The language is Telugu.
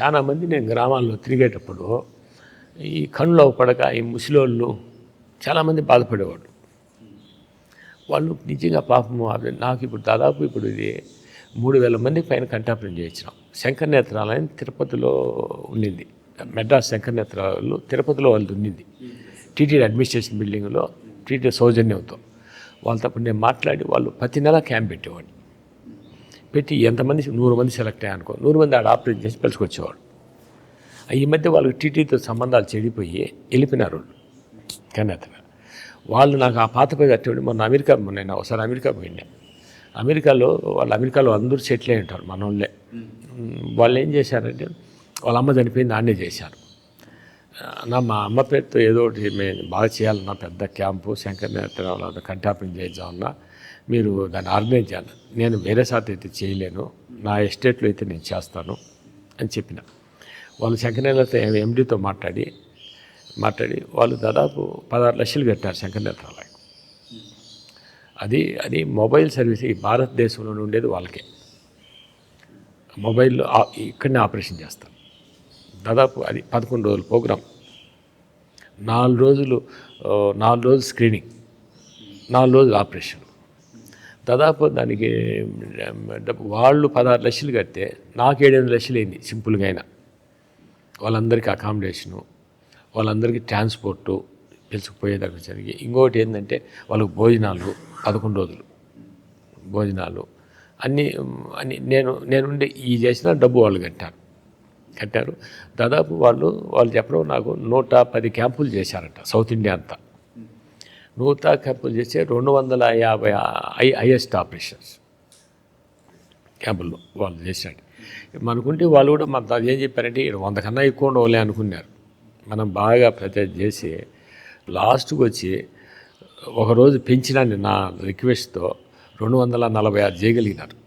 చాలామంది నేను గ్రామాల్లో తిరిగేటప్పుడు ఈ కళ్ళు పడక ఈ ముసలోళ్ళు చాలామంది బాధపడేవాళ్ళు. వాళ్ళు నిజంగా పాపము నాకు ఇప్పుడు దాదాపు ఇప్పుడు ఇది మూడు వేల మందికి పైన కంటాపనం చేయించినాం. శంకర్ నేత్రాలయం తిరుపతిలో ఉండింది. మెడ్రాస్ శంకర్ నేత్రాలు తిరుపతిలో వాళ్ళది ఉండింది. టీటీడీ అడ్మినిస్ట్రేషన్ బిల్డింగ్లో టీటీ సౌజన్యంతో. వాళ్ళతో నేను మాట్లాడి వాళ్ళు ప్రతి నెల క్యాంప్ పెట్టేవాడిని. పెట్టి ఎంతమంది నూరు మంది సెలెక్ట్ అయ్యానుకో నూరు మంది ఆడ ఆపరేట్ చేసి పిలుచుకొచ్చేవాడు ఈ మధ్య వాళ్ళకి టీటీతో సంబంధాలు చెడిపోయి వెళ్ళిపోయినారు వాళ్ళు. కన్నెత్తన వాళ్ళు నాకు ఆ పాత పేరు కట్టేవాడు మొన్న అమెరికా నేను ఒకసారి అమెరికా పోయినా అమెరికాలో వాళ్ళు అమెరికాలో అందరూ సెటిల్ అయి ఉంటారు మన వాళ్ళే వాళ్ళు ఏం చేశారంటే వాళ్ళ అమ్మ చనిపోయింది ఆడే చేశారు. నా మా అమ్మ పేరుతో ఏదో ఒకటి మేము బాగా చేయాలన్నా పెద్ద క్యాంపు శంకర్ నేత్రాల కంటాపం చేద్దామన్నా మీరు దాన్ని ఆర్గనైజ్ చేయాలి. నేను వేరే సార్ అయితే చేయలేను. నా ఎస్టేట్లో అయితే నేను చేస్తాను అని చెప్పిన. వాళ్ళు శంకరనేత్ర ఎండితో మాట్లాడి మాట్లాడి వాళ్ళు దాదాపు పదహారు లక్షలు కట్టారు శంకరనేత్రాలయం అది అది మొబైల్ సర్వీస్ ఈ భారతదేశంలో ఉండేది వాళ్ళకే. మొబైల్లో ఇక్కడనే ఆపరేషన్ చేస్తారు. దాదాపు అది పదకొండు రోజుల ప్రోగ్రాం. నాలుగు రోజులు నాలుగు రోజులు స్క్రీనింగ్. నాలుగు రోజులు ఆపరేషన్. దాదాపు దానికి డబ్బు వాళ్ళు పదహారు లక్షలు కడితే నాకు ఏడెనిమిది లక్షలు అయింది సింపుల్గా అయినా. వాళ్ళందరికీ అకామిడేషను వాళ్ళందరికీ ట్రాన్స్పోర్టు పిలుచుకుపోయేదాకా జరిగి ఇంకొకటి ఏంటంటే వాళ్ళకు భోజనాలు పదకొండు రోజులు. భోజనాలు అన్నీ అని నేను నేనుండే ఈ చేసిన డబ్బు వాళ్ళు కట్టారు. కట్టారు. దాదాపు వాళ్ళు వాళ్ళు చెప్పడం నాకు నూట పది క్యాంపులు చేశారంట సౌత్ ఇండియా అంతా. నూట క్యాంపులు చేస్తే రెండు వందల యాభై ఐ హైయెస్ట్ ఆపరేషన్స్ క్యాంపుల్లో వాళ్ళు చేశాడు మనకుంటే వాళ్ళు కూడా మన దాన్ని ఏం చెప్పారంటే వంద కన్నా ఎక్కువ ఉండవులే అనుకున్నారు. మనం బాగా ప్రత్యేక చేసి లాస్ట్కి వచ్చి ఒకరోజు పెంచినాన్ని నా రిక్వెస్ట్తో రెండు వందల నలభై ఆరు చేయగలిగినారు.